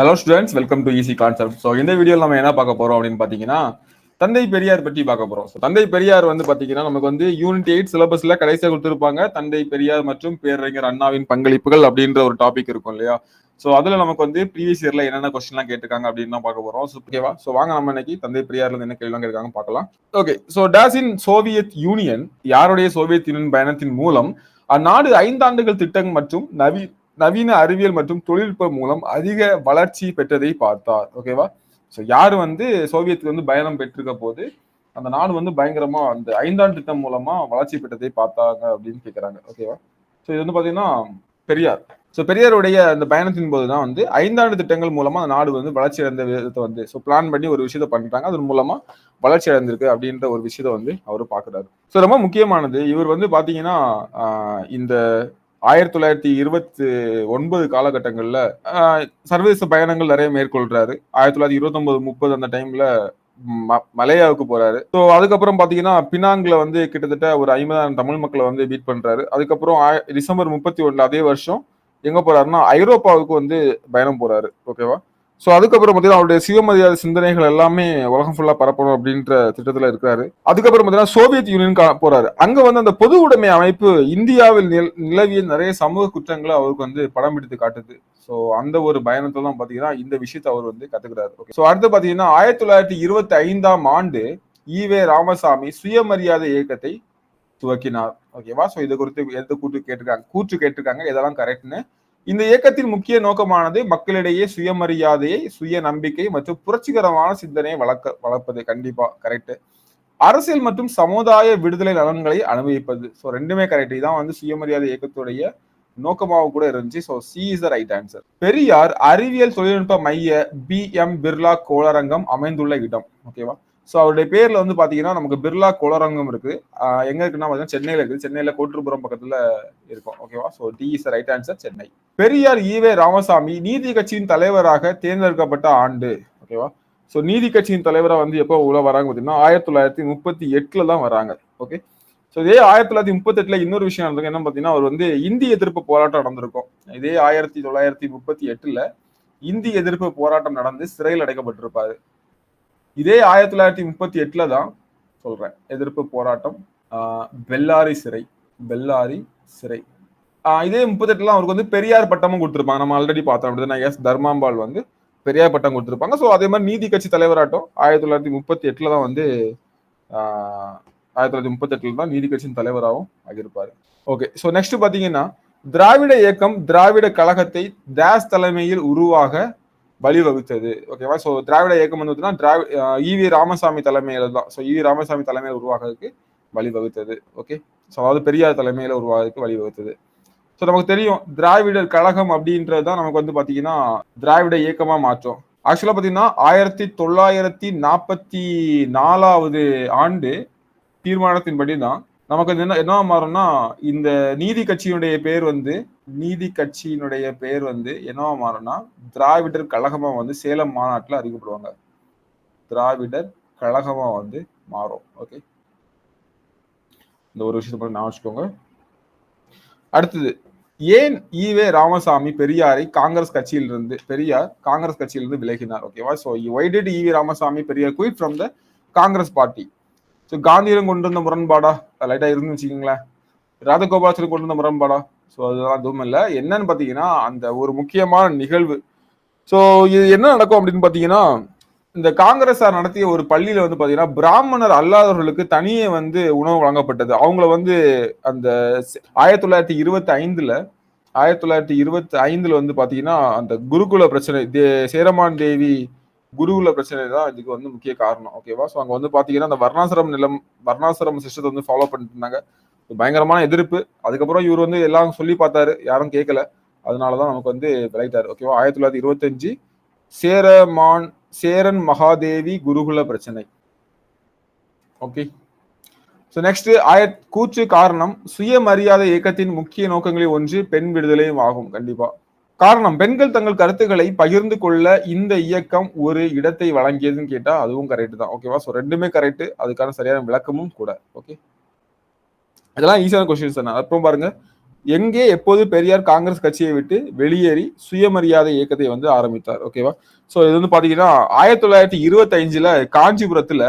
Hello students welcome to easy concept so இந்த வீடியோவில் நம்ம என்ன பார்க்க போகிறோம் அப்படின்னு பார்த்தீங்கன்னா தந்தை பெரியார் பற்றி பார்க்க போகிறோம் ஸோ தந்தை பெரியார் வந்து பார்த்தீங்கன்னா நமக்கு வந்து யூனிட் எயிட் சிலபஸில் கடைசியாக கொடுத்துருப்பாங்க. தந்தை பெரியார் மற்றும் பேரறிஞர் அண்ணாவின் பங்களிப்புகள் அப்படின்ற ஒரு டாபிக் இருக்கும் இல்லையா? ஸோ அதில் நமக்கு வந்து ப்ரீவியஸ் இயரில் என்னென்ன கொஸ்டின்லாம் கேட்டிருக்காங்க அப்படின்னு தான் பார்க்க போகிறோம் ஸோ ஓகேவா ஸோ வாங்க நம்ம இன்னைக்கு தந்தை பெரியார்ல என்ன கேள்விலாம் கேட்காங்க பார்க்கலாம். Okay so days in Soviet Union யாருடைய சோவியத் யூனியன் பயணத்தின் மூலம் அந்நாடு ஐந்தாண்டுகள் திட்டம் மற்றும் நவி நவீன அறிவியல் மற்றும் தொழில்நுட்பம் மூலம் அதிக வளர்ச்சி பெற்றதை பார்த்தார். ஓகேவா ஸோ யார் வந்து சோவியத்துக்கு வந்து பயணம் பெற்றிருக்க போது அந்த நாடு வந்து பயங்கரமா அந்த ஐந்தாண்டு திட்டம் மூலமா வளர்ச்சி பெற்றதை பார்த்தாங்க அப்படின்னு கேட்குறாங்க ஓகேவா ஸோ இது வந்து பார்த்தீங்கன்னா பெரியார். ஸோ பெரியாருடைய அந்த பயணத்தின் போது தான் வந்து ஐந்தாண்டு திட்டங்கள் மூலமா அந்த நாடு வந்து வளர்ச்சி அடைந்த விதத்தை வந்து ஸோ பிளான் பண்ணி ஒரு விஷயத்த பண்ணிட்டாங்க அதன் மூலமா வளர்ச்சி அடைந்திருக்கு அப்படின்ற ஒரு விஷயத்த வந்து அவர் பாக்குறாரு ஸோ ரொம்ப முக்கியமானது இவர் வந்து பாத்தீங்கன்னா இந்த ஆயிரத்தி தொள்ளாயிரத்தி இருபத்தி ஒன்பது காலகட்டங்களில் சர்வதேச பயணங்கள் நிறைய மேற்கொள்றாரு. ஆயிரத்தி தொள்ளாயிரத்தி இருபத்தி முப்பது அந்த டைம்ல ம- மலேயாவுக்கு போறாரு. ஸோ அதுக்கப்புறம் பாத்தீங்கன்னா பினாங்ல வந்து கிட்டத்தட்ட ஒரு ஐம்பதாயிரம் தமிழ் மக்களை வந்து மீட் பண்றாரு. அதுக்கப்புறம் டிசம்பர் முப்பத்தி ஒண்ணுல அதே வருஷம் எங்க போறாருன்னா ஐரோப்பாவுக்கு வந்து பயணம் போறாரு. ஓகேவா ஸோ அதுக்கப்புறம் பார்த்தீங்கன்னா அவருடைய சுயமரியாதை சிந்தனைகள் எல்லாமே உலகம் ஃபுல்லாக பரப்பணும் அப்படின்ற திட்டத்தில் இருக்கிறாரு அதுக்கப்புறம் பார்த்தீங்கன்னா சோவியத் யூனியன் போறாரு. அங்கே வந்து அந்த பொது உடைமை அமைப்பு இந்தியாவில் நில- நிலவிய நிறைய சமூக குற்றங்களை அவருக்கு வந்து படம் பிடித்து காட்டுது. ஸோ அந்த ஒரு பயணத்தை தான் பார்த்தீங்கன்னா இந்த விஷயத்தை அவர் வந்து கத்துக்கிறாரு. ஓகே ஸோ அடுத்து பார்த்தீங்கன்னா ஆயிரத்தி தொள்ளாயிரத்தி இருபத்தி ஐந்தாம் ஆண்டு ஈவே ராமசாமி சுயமரியாதை இயக்கத்தை துவக்கினார். ஓகேவா ஸோ இது குறித்து எந்த கூட்டு கேட்டிருக்காங்க கூற்று கேட்டிருக்காங்க. இதெல்லாம் கரெக்ட்னு இந்த இயக்கத்தின் முக்கிய நோக்கமானது மக்களிடையே சுயமரியாதையை சுய நம்பிக்கை மற்றும் புரட்சிகரமான சிந்தனையை வளர்க்க வளர்ப்பது. கண்டிப்பா கரெக்ட் அரசியல் மற்றும் சமுதாய விடுதலை நலன்களை அனுபவிப்பது. ஸோ ரெண்டுமே கரெக்ட் இதான் வந்து சுயமரியாதை இயக்கத்துடைய நோக்கமாக கூட இருந்துச்சு. So C is the right answer Periyar அறிவியல் தொழில்நுட்ப மைய பி எம் பிர்லா கோளரங்கம் அமைந்துள்ள இடம். ஓகேவா ஸோ அவருடைய பேரில் வந்து பார்த்தீங்கன்னா நமக்கு பிர்லா குளரங்கம் இருக்கு எங்கே இருக்குன்னா பார்த்தீங்கன்னா சென்னையில் இருக்குது. சென்னையில் கோட்டுப்புறம் பக்கத்தில் இருக்கும். ஓகேவா so D is right answer Chennai Periyar E V Ramasamy நீதி கட்சியின் தலைவராக தேர்ந்தெடுக்கப்பட்ட ஆண்டு. ஓகேவா ஸோ நீதி கட்சியின் தலைவரா வந்து எப்போ உள்ள வராங்க பார்த்தீங்கன்னா ஆயிரத்தி தொள்ளாயிரத்தி முப்பத்தி எட்டில் தான் வராங்க. ஓகே ஸோ இதே ஆயிரத்தி தொள்ளாயிரத்தி முப்பத்தெட்டுல இன்னொரு விஷயம் நடந்திருக்கு. என்ன பார்த்தீங்கன்னா அவர் வந்து இந்தி எதிர்ப்பு போராட்டம் நடந்திருக்கும். இதே ஆயிரத்தி தொள்ளாயிரத்தி முப்பத்தி எட்டுல இந்தி எதிர்ப்பு போராட்டம் நடந்து சிறையில் அடைக்கப்பட்டிருப்பாரு. இதே ஆயிரத்தி தொள்ளாயிரத்தி முப்பத்தி எட்டுல தான் சொல்றேன் எதிர்ப்பு போராட்டம் பெல்லாரி சிறை பெல்லாரி சிறை. இதே முப்பத்தி எட்டுல அவருக்கு வந்து பெரியார் பட்டமும் கொடுத்துருப்பாங்க. நம்ம ஆல்ரெடி பார்த்தோம் அப்படின்னா எஸ் தர்மாம்பாள் வந்து பெரியார் பட்டம் கொடுத்துருப்பாங்க. ஸோ அதே மாதிரி நீதி கட்சி தலைவராட்டம் ஆயிரத்தி தொள்ளாயிரத்தி முப்பத்தி எட்டுல தான் வந்து ஆயிரத்தி தொள்ளாயிரத்தி முப்பத்தி எட்டுல தான் நீதி கட்சியின் தலைவராகவும் ஆகியிருப்பாரு. ஓகே ஸோ நெக்ஸ்ட் பாத்தீங்கன்னா திராவிட இயக்கம் திராவிட கழகத்தை தாஸ் தலைமையில் உருவாக வழிவகுத்தது. ஓகேவா ஸோ திராவிட இயக்கம் வந்து பார்த்தீங்கன்னா திராவி ஈவி ராமசாமி தலைமையில தான். ஸோ ஈவி ராமசாமி தலைமையில் உருவாகிறதுக்கு வழிவகுத்தது. ஓகே ஸோ அதாவது பெரியார் தலைமையில உருவாகிறதுக்கு வழிவகுத்தது. ஸோ நமக்கு தெரியும் திராவிடர் கழகம் அப்படின்றது தான் நமக்கு வந்து பார்த்தீங்கன்னா திராவிட இயக்கமாக மாற்றும். ஆக்சுவலாக பார்த்தீங்கன்னா ஆயிரத்தி தொள்ளாயிரத்தி நாற்பத்தி நாலாவது ஆண்டு தீர்மானத்தின்படி தான் நமக்கு என்ன என்ன மாறும்னா இந்த நீதி கட்சியினுடைய பேர் வந்து நீதி கட்சியினுடைய பேர் வந்து என்னவா மாறும்னா திராவிடர் கழகமா வந்து சேலம் மாநாட்டில் அறிவிக்கப்படுவாங்க. திராவிடர் கழகமா வந்து மாறும். ஓகே இந்த ஒரு விஷயத்தை மட்டும் வச்சுக்கோங்க. அடுத்தது ஏன் ஈவே ராமசாமி பெரியாரை காங்கிரஸ் கட்சியிலிருந்து பெரியார் காங்கிரஸ் கட்சியிலிருந்து விலகினார்? ஓகேவா so why did E V Ramasamy Periyar quit from the Congress party? So காந்தியிடம் கொண்டு வந்த முரண்பாடா லைட்டாக இருந்து வச்சுக்கோங்களேன். ராதகோபாலத்தில் கொண்டு வந்த முரண்பாடா? ஸோ அதெல்லாம் எதுவும் இல்லை. என்னன்னு பார்த்தீங்கன்னா அந்த ஒரு முக்கியமான நிகழ்வு. ஸோ இது என்ன நடக்கும் அப்படின்னு பார்த்தீங்கன்னா இந்த காங்கிரஸார் நடத்திய ஒரு பள்ளியில் வந்து பார்த்தீங்கன்னா பிராமணர் அல்லாதவர்களுக்கு தனியே வந்து உணவு வழங்கப்பட்டது. அவங்கள வந்து அந்த ஆயிரத்தி தொள்ளாயிரத்தி இருபத்தி ஐந்தில் ஆயிரத்தி தொள்ளாயிரத்தி இருபத்தி ஐந்தில் வந்து பார்த்தீங்கன்னா அந்த குருகுல பிரச்சனை தே சேரமான் தேவி குருகுல பிரச்சனை தான் இதுக்கு வந்து முக்கிய காரணம். ஓகேவா ஸோ அங்கே வந்து பார்த்தீங்கன்னா அந்த வர்ணாசிரம் நிலம் வர்ணாசிரம் சிஸ்டத்தை வந்து ஃபாலோ பண்ணிட்டு இருந்தாங்க பயங்கரமான எதிர்ப்பு. அதுக்கப்புறம் இவர் வந்து எல்லாம் சொல்லி பார்த்தாரு. யாரும் கேட்கல அதனால தான் நமக்கு வந்து விளையிட்டாரு ஓகேவா ஆயிரத்தி தொள்ளாயிரத்தி இருபத்தஞ்சு சேரமான் சேரன் மகாதேவி குருகுல பிரச்சனை. ஓகே ஸோ நெக்ஸ்ட் ஆய கூச்சு காரணம் சுயமரியாதை இயக்கத்தின் முக்கிய நோக்கங்களில் ஒன்று பெண் விடுதலையும் ஆகும். கண்டிப்பா. காரணம் பெண்கள் தங்கள் கருத்துக்களை பகிர்ந்து கொள்ள இந்த இயக்கம் ஒரு இடத்தை வழங்கியதுன்னு கேட்டா அதுவும் கரெக்ட் தான். ஓகேவா ஸோ ரெண்டுமே கரெக்ட் அதுக்கான சரியான விளக்கமும் கூட. ஓகே இதெல்லாம் ஈஸியான கொஸ்டின்ஸ் தானே. அப்புறம் பாருங்க. எங்கே எப்போது பெரியார் காங்கிரஸ் கட்சியை விட்டு வெளியேறி சுயமரியாதை இயக்கத்தை வந்து ஆரம்பித்தார்? ஓகேவா ஸோ இது வந்து பாத்தீங்கன்னா ஆயிரத்தி தொள்ளாயிரத்தி இருபத்தி அஞ்சுல காஞ்சிபுரத்துல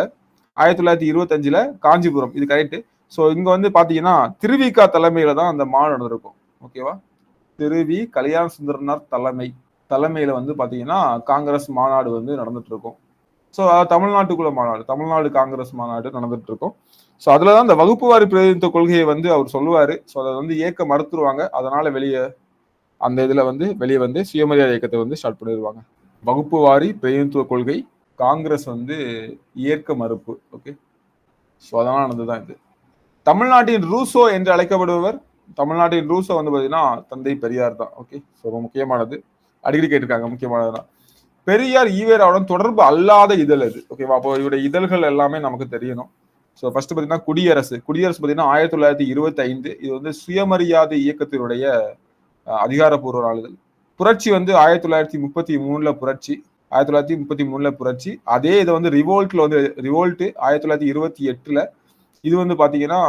ஆயிரத்தி தொள்ளாயிரத்தி இருபத்தி அஞ்சுல காஞ்சிபுரம். இது கரெக்ட் ஸோ இங்க வந்து பாத்தீங்கன்னா திருவிகா தலைமையில தான் அந்த மாநாடு நடந்திருக்கும். ஓகேவா திருவி கல்யாண சுந்தரனார் தலைமை தலைமையில வந்து பாத்தீங்கன்னா காங்கிரஸ் மாநாடு வந்து நடந்துட்டு இருக்கும் ஸோ தமிழ்நாட்டுக்குள்ள மாநாடு தமிழ்நாடு காங்கிரஸ் மாநாடு நடந்துட்டு இருக்கும் ஸோ அதுல தான் இந்த வகுப்பு வாரி பிரதிநிதித்துவ கொள்கையை வந்து அவர் சொல்லுவாரு. ஸோ அதை வந்து ஏற்க மறுத்துருவாங்க. அதனால வெளியே அந்த இதுல வந்து வெளியே வந்து சுயமரியாதை இயக்கத்தை வந்து ஸ்டார்ட் பண்ணிடுவாங்க வகுப்பு வாரி பிரதிநிதித்துவ கொள்கை காங்கிரஸ் வந்து ஏற்க மறுப்பு ஓகே ஸோ அதனால நடந்துதான் இது. தமிழ்நாட்டின் ரூசோ என்று அழைக்கப்படுபவர் தமிழ்நாட்டின் ரூஸை வந்து பார்த்தீங்கன்னா தந்தை பெரியார் தான். ஓகே ஸோ ரொம்ப முக்கியமானது. அடிக்கடி கேட்டிருக்காங்க முக்கியமானது தான் பெரியார் ஈவேராவுடன் தொடர்பு அல்லாத இதழ் அது. ஓகேவா அப்போ இவருடைய இதழ்கள் எல்லாமே நமக்கு தெரியணும். ஸோ ஃபர்ஸ்ட் பார்த்தீங்கன்னா குடியரசு. குடியரசு பார்த்தீங்கன்னா ஆயிரத்தி தொள்ளாயிரத்தி இருபத்தி ஐந்து இது வந்து சுயமரியாதை இயக்கத்தினுடைய அதிகாரப்பூர்வ நாளிதழ் புரட்சி வந்து ஆயிரத்தி தொள்ளாயிரத்தி முப்பத்தி மூணுல புரட்சி. ஆயிரத்தி தொள்ளாயிரத்தி முப்பத்தி மூணுல புரட்சி. அதே இதை வந்து ரிவோல்ட்ல வந்து ரிவோல்ட்டு ஆயிரத்தி தொள்ளாயிரத்தி இருபத்தி எட்டுல இது வந்து பாத்தீங்கன்னா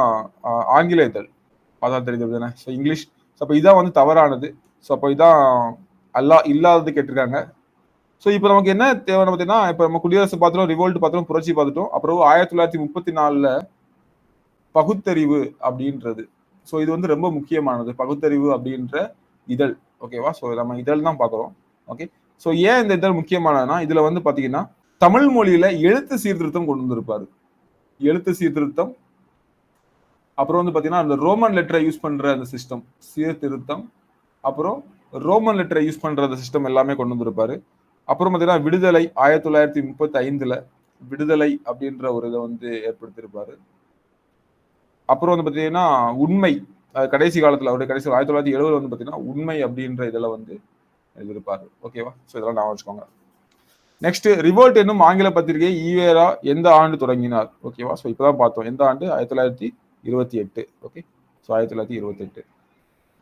ஆங்கில இதழ். பார்த்தா தெரியுது தானே ஸோ இங்கிலீஷ் ஸோ அப்போ இதான் வந்து தவறானது. ஸோ அப்போ இதான் அல்லா இல்லாதது கேட்டிருக்காங்க. ஸோ இப்போ நமக்கு என்ன தேவைன்னு பார்த்தீங்கன்னா இப்போ நம்ம குடியரசு பார்த்துட்டோம் ரிவோல்ட் பார்த்துட்டோம் புரட்சி பார்த்துட்டோம். அப்புறம் ஆயிரத்தி தொள்ளாயிரத்தி முப்பத்தி நாலில் பகுத்தறிவு அப்படின்றது. ஸோ இது வந்து ரொம்ப முக்கியமானது பகுத்தறிவு அப்படின்ற இதழ். ஓகேவா ஸோ நம்ம இதழ் தான் பார்க்குறோம். ஓகே ஸோ ஏன் இந்த இதழ் முக்கியமானதுன்னா இதில் வந்து பார்த்தீங்கன்னா தமிழ் மொழியில் எழுத்து சீர்திருத்தம் கொண்டு வந்திருப்பாரு. எழுத்து சீர்திருத்தம் அப்புறம் வந்து பார்த்தீங்கன்னா அந்த ரோமன் லெட்டரை யூஸ் பண்ணுற அந்த சிஸ்டம் சீர்திருத்தம். அப்புறம் ரோமன் லெட்டரை யூஸ் பண்ணுற அந்த சிஸ்டம் எல்லாமே கொண்டு வந்திருப்பாரு. அப்புறம் பார்த்தீங்கன்னா விடுதலை ஆயிரத்தி தொள்ளாயிரத்தி முப்பத்தி ஐந்தில் விடுதலை அப்படின்ற ஒரு இதை வந்து ஏற்படுத்தியிருப்பாரு. அப்புறம் வந்து பார்த்தீங்கன்னா உண்மை கடைசி காலத்தில் அவருடைய கடைசி ஆயிரத்தி தொள்ளாயிரத்தி எழுபது வந்து பார்த்தீங்கன்னா உண்மை அப்படின்ற இதில் வந்து எழுதியிருப்பாரு. ஓகேவா ஸோ இதெல்லாம் நான் வச்சுக்கோங்க. நெக்ஸ்ட் ரிவோல்ட் என்னும் ஆங்கில பத்திரிகை ஈவேரா எந்த ஆண்டு தொடங்கினார்? ஓகேவா ஸோ இப்போதான் பார்த்தோம். எந்த ஆண்டு? ஆயிரத்தி தொள்ளாயிரத்தி இருபத்தி எட்டு. ஓகே ஸோ ஆயிரத்தி தொள்ளாயிரத்தி இருபத்தெட்டு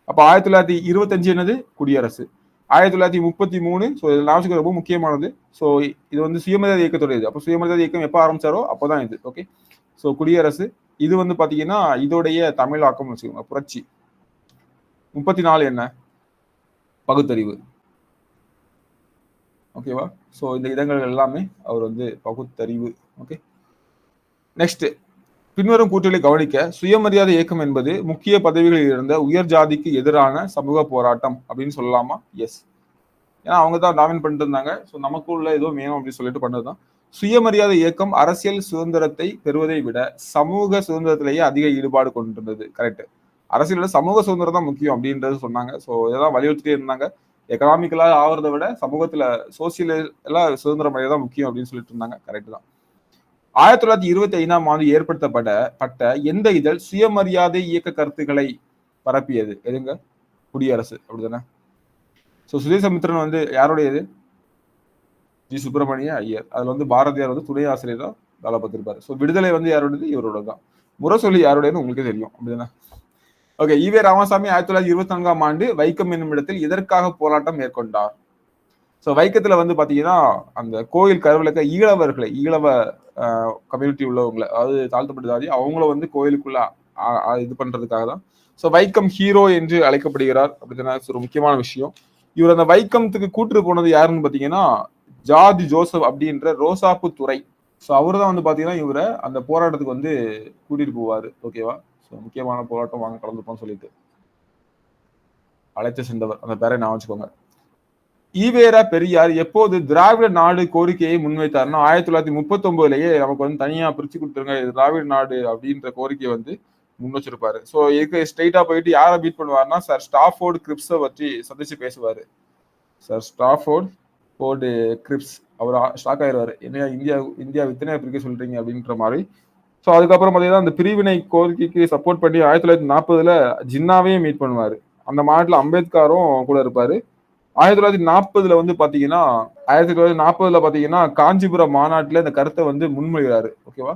அப்போ ஆயிரத்தி தொள்ளாயிரத்தி இருபத்தஞ்சு என்னது? குடியரசு. ஆயிரத்தி தொள்ளாயிரத்தி முப்பத்தி மூணு ஸோ இது ஞாபகம் ரொம்ப முக்கியமானது. ஸோ இது வந்து சுயமரியாதை இயக்கத்துடையது. அப்போ சுயமரியாதை இயக்கம் எப்போ ஆரம்பிச்சாரோ அப்போதான் இது. ஓகே ஸோ குடியரசு. இது வந்து பார்த்தீங்கன்னா இதோடைய தமிழாக்கம் வச்சுக்கோங்க புரட்சி. முப்பத்தி நாலு என்ன? பகுத்தறிவு. ஓகேவா ஸோ இந்த இடங்கள் எல்லாமே அவர் வந்து பகுத்தறிவு. ஓகே நெக்ஸ்ட் பின்வரும் கூற்றுகளை கவனிக்க சுயமரியாதை இயக்கம் என்பது முக்கிய பதவிகளில் இருந்த உயர் ஜாதிக்கு எதிரான சமூக போராட்டம் அப்படின்னு சொல்லலாமா? எஸ் ஏன்னா அவங்க தான் டாமின் பண்ணிட்டு இருந்தாங்க. ஸோ நமக்குள்ள ஏதோ வேணும் அப்படின்னு சொல்லிட்டு பண்ணதுதான். சுயமரியாதை இயக்கம் அரசியல் சுதந்திரத்தை பெறுவதை விட சமூக சுதந்திரத்திலேயே அதிக ஈடுபாடு கொண்டிருந்தது. கரெக்ட் அரசியலோட சமூக சுதந்திரம் தான் முக்கியம் அப்படின்றது சொன்னாங்க. ஸோ இதெல்லாம் வலியுறுத்திட்டே இருந்தாங்க. எக்கனாமிக்கலாக ஆகிறத விட சமூகத்துல சோசியல் எல்லாம் சுதந்திரம் தான் முக்கியம் அப்படின்னு சொல்லிட்டு இருந்தாங்க. கரெக்ட் தான். ஆயிரத்தி தொள்ளாயிரத்தி இருபத்தி ஐந்தாம் ஆண்டு ஏற்படுத்தப்பட்ட பட்ட எந்த இதழ் சுயமரியாதை இயக்க கருத்துக்களை பரப்பியது? எதுங்க? குடியரசு. அப்படிதானே ஸோ சுதேசமித்திரன் வந்து யாருடையது? ஜி. சுப்பிரமணிய ஐயர். அதுல வந்து பாரதியார் வந்து துணை ஆசிரியராக வேலை பார்த்திருப்பாரு ஸோ விடுதலை வந்து யாரோடது இவரோட தான் முரசொலி யாருடையதுன்னு உங்களுக்கே தெரியும். அப்படிதானே ஓகே ஈவே ராமசாமி ஆயிரத்தி தொள்ளாயிரத்தி இருபத்தி நான்காம் ஆண்டு வைக்கம் என்னும் இடத்தில் இதற்காக போராட்டம் மேற்கொண்டார். ஸோ வைக்கத்துல வந்து பாத்தீங்கன்னா அந்த கோயில் கருவிலக்க ஈழவர்களை ஈழவ கம்யூனிட்டி உள்ளவங்களை அதாவது தாழ்த்தப்பட்ட ஜாதி அவங்கள வந்து கோயிலுக்குள்ள இது பண்றதுக்காக தான். ஸோ வைக்கம் ஹீரோ என்று அழைக்கப்படுகிறார் அப்படின்னா ஒரு முக்கியமான விஷயம். இவர் அந்த வைக்கம்த்துக்கு கூட்டு போனது யாருன்னு பாத்தீங்கன்னா ஜார்ஜ் ஜோசப் அப்படின்ற ரோசாப்பு துறை ஸோ அவர் தான் வந்து பாத்தீங்கன்னா இவரை அந்த போராட்டத்துக்கு வந்து கூட்டிட்டு போவாரு. ஓகேவா ஸோ முக்கியமான போராட்டம் வாங்க கலந்துப்போம்னு சொல்லிட்டு. அழைத்து சென்றவர். அந்த பேரை நான் வச்சுக்கோங்க. ஈவேரா பெரியார் எப்போது திராவிட நாடு கோரிக்கையை முன்வைத்தார்னா ஆயிரத்தி தொள்ளாயிரத்தி முப்பத்தி ஒன்பதுலயே நமக்கு வந்து தனியா பிரிச்சு கொடுத்துருங்க இது திராவிட நாடு அப்படின்ற கோரிக்கையை வந்து முன் வச்சிருப்பாரு ஸோ இதுக்கு ஸ்ட்ரைட்டா போயிட்டு யாரை மீட் பண்ணுவாருன்னா சார் ஸ்டாஃபோர்டு கிரிப்ஸை பற்றி சந்திச்சு பேசுவாரு. சார் ஸ்டாஃபோர்ட் போர்டு கிரிப்ஸ் அவர் ஷாக் ஆயிடுவாரு என்ன இந்தியா இந்தியா வித்தனையா பிரிக்க சொல்றீங்க அப்படின்ற மாதிரி. ஸோ அதுக்கப்புறம் பார்த்தீங்கன்னா அந்த பிரிவினை கோரிக்கைக்கு சப்போர்ட் பண்ணி ஆயிரத்தி தொள்ளாயிரத்தி நாற்பதுல ஜின்னாவையும் மீட் பண்ணுவார். அந்த மாநாட்டில் அம்பேத்கரும் கூட இருப்பாரு. ஆயிரத்தி தொள்ளாயிரத்தி நாற்பதுல வந்து பாத்தீங்கன்னா ஆயிரத்தி தொள்ளாயிரத்தி நாற்பதுல பாத்தீங்கன்னா காஞ்சிபுரம் மாநாட்டில் இந்த கருத்தை வந்து முன்மொழிகிறாரு. ஓகேவா?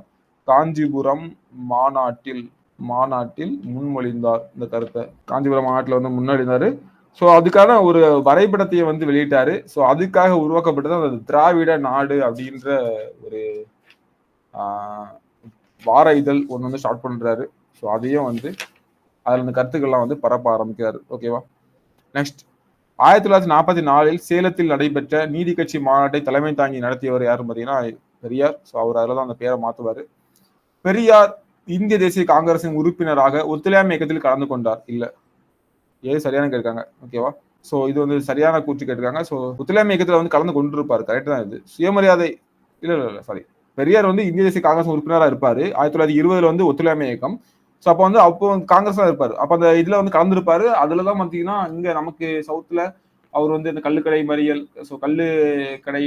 காஞ்சிபுரம் மாநாட்டில் மாநாட்டில் முன்மொழிந்தார் இந்த கருத்தை. காஞ்சிபுரம் மாநாட்டில் வந்து முன்னொழிந்தாரு. ஸோ அதுக்கான ஒரு வரைபடத்தையே வந்து வெளியிட்டாரு. ஸோ அதுக்காக உருவாக்கப்பட்டது அந்த திராவிட நாடு அப்படின்ற ஒரு வார இதழ் ஒன்று வந்து ஸ்டார்ட் பண்ணுறாரு ஸோ அதையும் வந்து அதில் அந்த கருத்துக்கள்லாம் வந்து பரப்ப ஆரம்பிக்கிறாரு. ஓகேவா? நெக்ஸ்ட் ஆயிரத்தி தொள்ளாயிரத்தி நாற்பத்தி நாலில் சேலத்தில் நடைபெற்ற நீதி கட்சி மாநாட்டை தலைமை தாங்கி நடத்தியவர் யாரும் பார்த்தீங்கன்னா பெரியார். ஸோ அவர் அதில் தான் அந்த பேரை மாற்றுவார் பெரியார் இந்திய தேசிய காங்கிரசின் உறுப்பினராக ஒத்துழையாமை இயக்கத்தில் கலந்து கொண்டார். இல்ல. ஏ சரியான கேட்காங்க ஓகேவா சோ இது வந்து சரியான கூற்று கேட்டிருக்காங்க. சோ ஒத்துழையாமை இயக்கத்தில் வந்து கலந்து கொண்டிருப்பாரு. கரெக்ட் தான் இது. சுயமரியாதை இல்ல இல்லை இல்லை சாரி பெரியார் வந்து இந்திய தேசிய காங்கிரஸ் உறுப்பினராக இருப்பார். ஆயிரத்தி தொள்ளாயிரத்தி இருபதுல வந்து ஒத்துழையாமை இயக்கம். ஸோ அப்போ வந்து அப்போ காங்கிரஸ் தான் இருப்பார். அப்போ அந்த இதில் வந்து கலந்துருப்பாரு. அதில் தான் பார்த்தீங்கன்னா இங்கே நமக்கு சவுத்தில் அவர் வந்து இந்த கல்லுக்கடை மறியல் ஸோ கல்லு கடை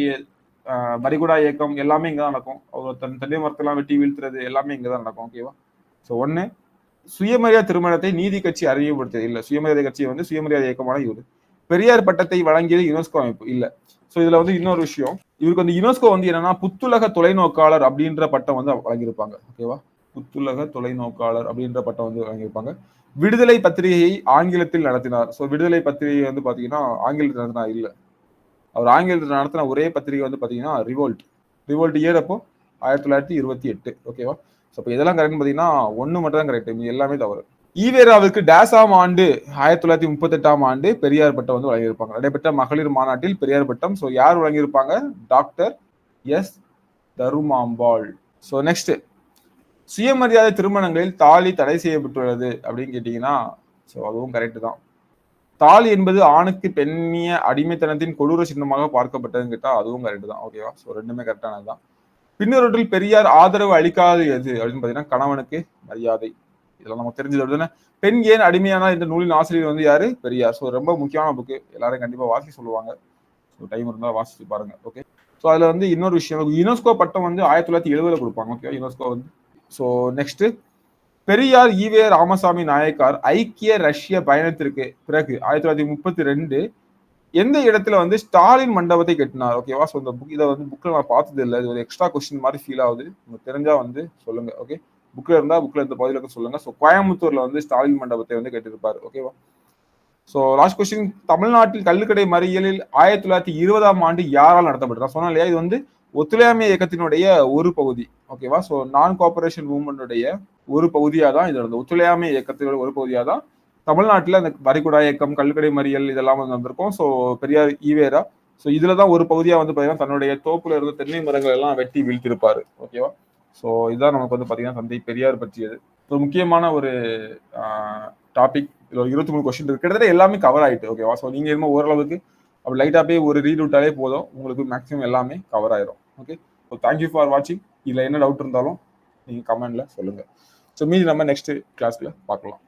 பரிகுடா இயக்கம் எல்லாமே இங்கே தான் நடக்கும். அவர் தன் தென்னை மரத்தெல்லாம் வெட்டி வீழ்த்துறது எல்லாமே இங்கே தான் நடக்கும் ஓகேவா ஸோ ஒன்று சுயமரியாதை திருமணத்தை நீதி கட்சி அறிமுகப்படுத்தியது இல்லை. சுயமரியாதை கட்சி வந்து சுயமரியாதை இயக்கமான இவர். பெரியார் பட்டத்தை வழங்கியது யுனெஸ்கோ அமைப்பு இல்லை. ஸோ இதில் வந்து இன்னொரு விஷயம். இவருக்கு வந்து யுனெஸ்கோ வந்து என்னன்னா புத்துலக தொலைநோக்காளர் அப்படின்ற பட்டம் வந்து வழங்கியிருப்பாங்க ஓகேவா புத்துலக தொலைநோக்காளர் அப்படின்ற பட்டம் வந்து வழங்கியிருப்பாங்க விடுதலை பத்திரிகையை ஆங்கிலத்தில் நடத்தினார். ஸோ விடுதலை பத்திரிகை வந்து பார்த்தீங்கன்னா ஆங்கிலத்தில் நடத்தினார் இல்லை. அவர் ஆங்கிலத்தில் நடத்தின ஒரே பத்திரிகை வந்து பார்த்தீங்கன்னா ரிவோல்ட் ரிவோல்ட் இயர் அப்போ ஆயிரத்தி தொள்ளாயிரத்தி இருபத்தி எட்டு. ஓகேவா ஸோ இப்போ இதெல்லாம் கரெக்ட் பார்த்தீங்கன்னா ஒன்று மட்டும் தான் கரெக்ட் இது எல்லாமே தவறு. ஈவேராவிற்கு டேசாம் ஆண்டு ஆயிரத்தி தொள்ளாயிரத்தி முப்பத்தெட்டாம் ஆண்டு பெரியார் பட்டம் வந்து வழங்கியிருப்பாங்க. நடைபெற்ற மகளிர் மாநாட்டில் பெரியார் பட்டம். ஸோ யார் வழங்கியிருப்பாங்க? Doctor S. Dharmambal. So next சுயமரியாதை திருமணங்களில் தாலி தடை செய்யப்பட்டுள்ளது அப்படின்னு கேட்டீங்கன்னா ஸோ அதுவும் கரெக்டு தான். தாலி என்பது ஆணுக்கு பெண்ணிய அடிமைத்தனத்தின் கொடூர சின்னமாக பார்க்கப்பட்டதுன்னு கேட்டால் அதுவும் கரெக்டு தான். ஓகேவா ஸோ ரெண்டுமே கரெக்டானது தான். பின்னொருவற்றில் பெரியார் ஆதரவு அளிக்காது எது? அப்படின்னு பார்த்தீங்கன்னா கணவனுக்கு மரியாதை. இதெல்லாம் நமக்கு தெரிஞ்சது அப்படின்னா பெண் ஏன் அடிமையானா இந்த நூலின் ஆசிரியர் வந்து யாரு? பெரியார். ஸோ ரொம்ப முக்கியமான புக்கு எல்லாரும் கண்டிப்பாக வாசி சொல்லுவாங்க. ஸோ டைம் இருந்தால் வாசிச்சு பாருங்க. ஓகே ஸோ அதில் வந்து இன்னொரு விஷயம் யுனெஸ்கோ பட்டம் வந்து ஆயிரத்தி தொள்ளாயிரத்தி எழுபதுல கொடுப்பாங்க. ஓகே யுனெஸ்கோ வந்து so next Periyar E V Ramasamy Naicker ஐக்கிய ரஷ்ய பயணத்திற்கு பிறகு ஆயிரத்தி தொள்ளாயிரத்தி முப்பத்தி ரெண்டு எந்த இடத்துல வந்து ஸ்டாலின் மண்டபத்தை கட்டினார்? ஓகேவா ஸோ இந்த புக் இதை வந்து புக்கில் நான் பார்த்தது இல்லை இது ஒரு எக்ஸ்ட்ரா கொஸ்டின் மாதிரி ஃபீல் ஆகுது. உங்களுக்கு தெரிஞ்சா வந்து சொல்லுங்க ஓகே புக்கில் இருந்தால் புக்கில் இருந்த பகுதியில் சொல்லுங்க. ஸோ கோயம்புத்தூர்ல வந்து ஸ்டாலின் மண்டபத்தை வந்து கட்டியிருப்பாரு ஓகேவா ஸோ லாஸ்ட் கொஸ்டின் தமிழ்நாட்டில் கல்லுக்கடை மறியலில் ஆயிரத்தி தொள்ளாயிரத்தி இருபதாம் ஆண்டு யாரால் நடத்தப்பட்டது? சொன்னா இல்லையா? இது வந்து ஒத்துழையாமை இயக்கத்தினுடைய ஒரு பகுதி. ஓகேவா ஸோ நான் கோஆபரேஷன் மூவ்மெண்டுடைய ஒரு பகுதியாக தான் இது நடந்தது. ஒத்துழையாமை இயக்கத்தினுடைய ஒரு பகுதியாக தான் தமிழ்நாட்டில் அந்த வரிகுடா இயக்கம் கல்கடை மறியல் இதெல்லாம் வந்து வந்திருக்கும் ஸோ பெரியார் ஈவேரா ஸோ இதில் தான் ஒரு பகுதியாக வந்து பார்த்தீங்கன்னா தன்னுடைய தோப்புல இருந்த தென்னை மரங்கள் எல்லாம் வெட்டி வீழ்த்திருப்பாரு. ஓகேவா ஸோ இதுதான் நமக்கு வந்து பார்த்தீங்கன்னா தந்தை பெரியார் பற்றியது. ஒரு முக்கியமான ஒரு டாபிக் இதில் ஒரு இருபத்தி மூணு கொஸ்டின் இருக்கு. கிட்டத்தட்ட எல்லாமே கவர் ஆயிட்டு ஓகேவா ஸோ நீங்கள் என்னமோ ஓரளவுக்கு அப்படி லைட்டாக போய் ஒரு ரீட் விட்டாலே போதும். உங்களுக்கு மேக்ஸிமம் எல்லாமே கவர் ஆயிரும். ஓகே ஸோ தேங்க்யூ ஃபார் வாட்சிங் இதில் என்ன டவுட் இருந்தாலும் நீங்கள் கமெண்டில் சொல்லுங்கள் ஸோ மீதி நம்ம நெக்ஸ்ட் கிளாஸில் பார்க்கலாம்.